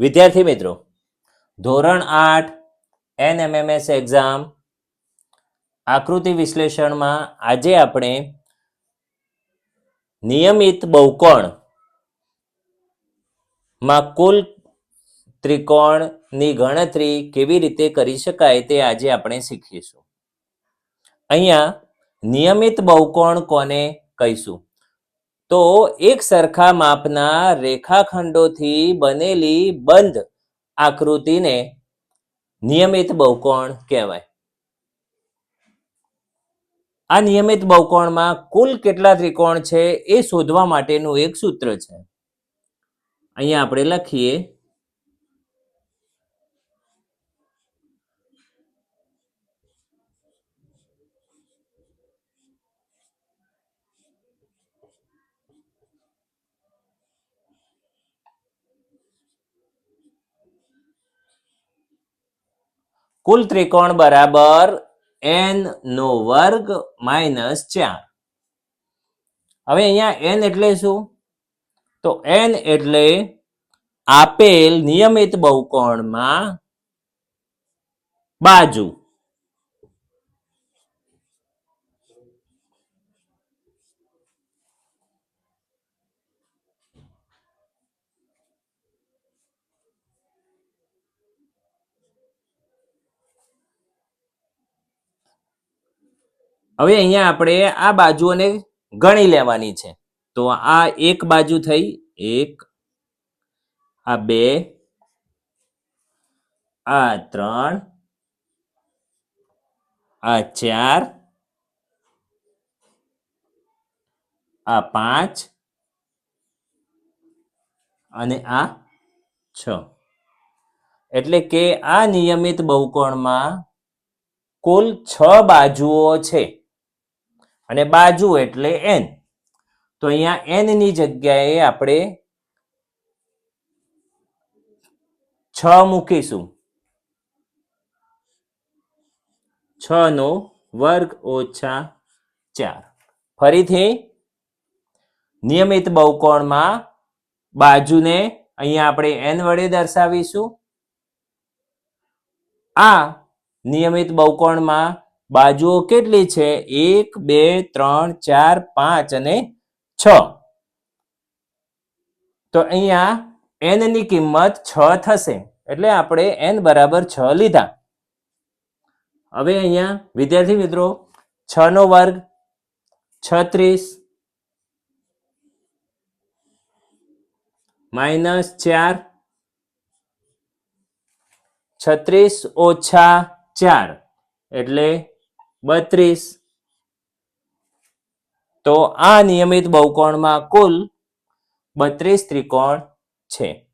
વિદ્યાર્થી મિત્રો, ધોરણ આઠ, એનએમએમએસ એક્ઝામ આકૃતિ વિશ્લેષણમાં આજે આપણે નિયમિત બહુકોણમાં કુલ ત્રિકોણની ગણતરી કેવી રીતે કરી શકાય તે આજે આપણે શીખીશું. અહીંયા નિયમિત બહુકોણ કોને કહીશું? તો એક સરખા માપના રેખાખંડોથી બનેલી બંધ આકૃતિને નિયમિત બહુકોણ કહેવાય. આ નિયમિત બહુકોણમાં કુલ કેટલા ત્રિકોણ છે એ શોધવા માટેનું એક સૂત્ર છે. અહીંયા આપણે લખીએ. કુલ ત્રિકોણ બરાબર એન નો વર્ગ માઇનસ ચાર. હવે અહીંયા એન એટલે શું? તો એન એટલે આપેલ નિયમિત બહુકોણમાં બાજુ. હવે અહીંયા આપણે આ બાજુઓને ગણી લેવાની છે. તો આ એક બાજુ થઈ, એક, આ બે, આ ત્રણ, આ ચાર, આ પાંચ અને આ છ. એટલે કે આ નિયમિત બહુકોણમાં કુલ છ બાજુઓ છે. અને બાજુ એટલે એન તો અહીંયા એનની જગ્યાએ આપણે છ મૂકીશું. છ નો વર્ગ ઓછા ચાર. ફરીથી નિયમિત બહુકોણમાં બાજુને અહીંયા આપણે એન વડે દર્શાવીશું. આ નિયમિત બહુકોણમાં બાજુઓ કેટલી છે? એક, બે, ત્રણ, ચાર, પાંચ અને છ. તો અહીંયા એનની કિંમત છ થશે. એટલે આપણે એન બરાબર છ લીધા. હવે અહીંયા, વિદ્યાર્થી મિત્રો, છ નો વર્ગ છત્રીસ માઇનસ ચાર છત્રીસ ઓછા ચાર. એટલે બત્રીસ. તો આ નિયમિત બહુકોણમાં કુલ બત્રીસ ત્રિકોણ છે.